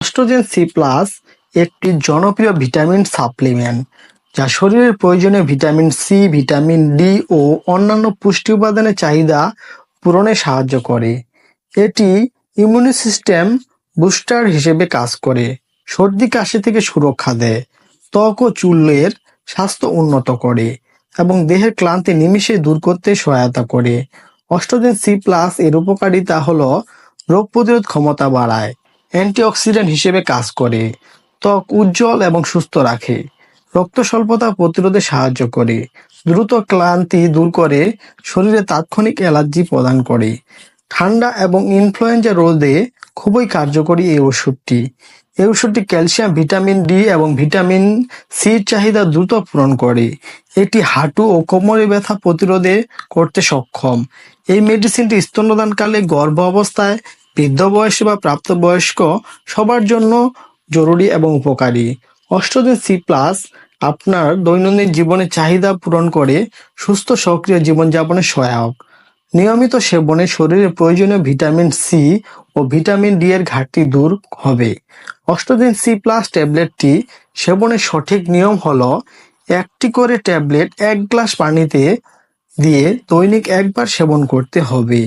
অস্ট্রোজেন C plus একটি জনপ্রিয় vitamin supplement, যা শরীরের প্রয়োজনীয় ভিটামিন সি, ভিটামিন ডি ও অন্যান্য পুষ্টি উপাদানের চাহিদা পূরণে সাহায্য করে। এটি ইমিউনি সিস্টেম বুস্টার হিসেবে কাজ করে, সর্দি, কাশি থেকে সুরক্ষা দেয়, ত্বক ও চুলের স্বাস্থ্য উন্নত করে এবং দেহের ক্লান্তি নিমিষে দূর করতে সহায়তা করে। অস্ট্রোজেন সি প্লাস এর উপকারিতা হলো রোগ প্রতিরোধ ক্ষমতা বাড়ায় অ্যান্টিঅক্সিডেন্ট হিসেবে কাজ করে, ত্বক উজ্জ্বল এবং সুস্থ রাখে, রক্ত স্বল্পতা প্রতিরোধে সাহায্য করে, দ্রুত ক্লান্তি দূর করে, শরীরে তাৎক্ষণিক অ্যালার্জি প্রদান করে। ঠান্ডা এবং ইনফ্লুয়েঞ্জা রোধে খুবই কার্যকরী এই ওষুধটি। এই ওষুধটি ক্যালসিয়াম, ভিটামিন ডি এবং ভিটামিন সির চাহিদা দ্রুত পূরণ করে। এটি হাঁটু ও কোমরে ব্যথা প্রতিরোধে করতে সক্ষম। এই মেডিসিনটি স্তন্যদানকালে গর্ভ অবস্থায় বৃদ্ধ বয়সে বা প্রাপ্তবয়স্ক সবার জন্য জরুরি এবং উপকারী। অষ্টদিন সি প্লাস আপনার দৈনন্দিন জীবনের চাহিদা পূরণ করে সুস্থ সক্রিয় জীবনযাপনে সহায়ক। নিয়মিত সেবনে শরীরে প্রয়োজনীয় ভিটামিন সি ও ভিটামিন ডি এর ঘাটতি দূর হবে। অষ্টদিন সি প্লাস ট্যাবলেটটি সেবনের সঠিক নিয়ম হল একটি করে ট্যাবলেট এক গ্লাস পানিতে দিয়ে দৈনিক একবার সেবন করতে হবে।